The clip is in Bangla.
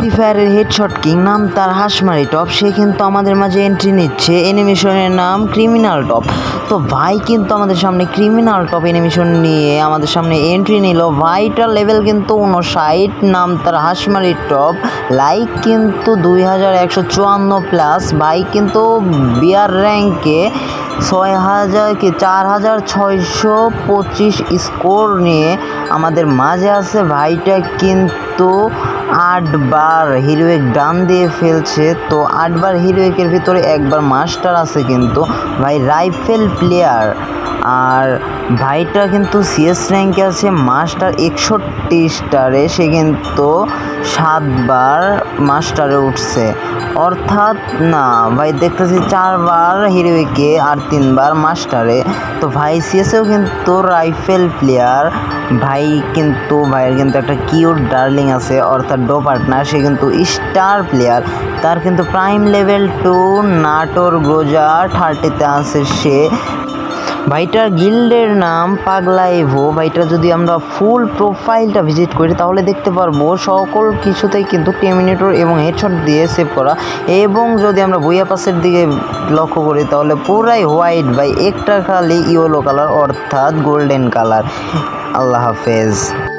ফ্রি ফায়ারের হেডশট কিং নাম তার হাসমারি টপ সে কিন্তু আমাদের মাঝে এন্ট্রি নিচ্ছে অ্যানিমেশনের নাম ক্রিমিনাল টপ তো ভাই কিন্তু আমাদের সামনে ক্রিমিনাল টপ অ্যানিমেশন নিয়ে আমাদের সামনে এন্ট্রি নিল। ভাইটার লেভেল কিন্তু উনষাট নাম তার হাসমারি টপ লাইক কিন্তু দুই হাজার একশো চুয়ান্ন প্লাস ভাই কিন্তু বিয়ার র্যাঙ্কে ছয় হাজার কি চার হাজার ছয়শো পঁচিশ স্কোর নিয়ে আমাদের মাঝে আছে ভাইটা কিন্তু আটবার হিরোইক ডান দিয়ে ফেলছে। তো আটবার হিরোয়েকের ভিতরে একবার মাস্টার আছে কিন্তু, ভাই রাইফেল প্লেয়ার। আর ভাইটা কিন্তু সিএস র্যাঙ্কে আছে মাস্টার একষট্টি স্টারে সে কিন্তু সাতবার মাস্টারে উঠছে। অর্থাৎ, না, ভাই দেখতেছি চারবার হিরোইকে আর তিনবার মাস্টারে তো ভাই সিএসেও কিন্তু রাইফেল প্লেয়ার ভাই কিন্তু, ভাইয়ের কিন্তু একটা কিউট ডার্লিং আছে, অর্থাৎ ডো পার্টনার সে কিন্তু স্টার প্লেয়ার তার কিন্তু প্রাইম লেভেল টু নাটোর, গোজা থার্টিতে আছে সে। ভাইটার গিল্ডের নাম পাগলাইভো ভাইটার যদি আমরা ফুল প্রোফাইলটা ভিজিট করি, তাহলে দেখতে পারব সকল কিছুতেই কিন্তু টেমিনেটর এবং হেডশট দিয়ে সেভ করা। এবং যদি আমরা বইয়া পাশের দিকে লক্ষ্য করি, তাহলে পুরাই হোয়াইট ভাই। একটা খালি ইয়েলো কালার, অর্থাৎ গোল্ডেন কালার। আল্লাহ হাফেজ।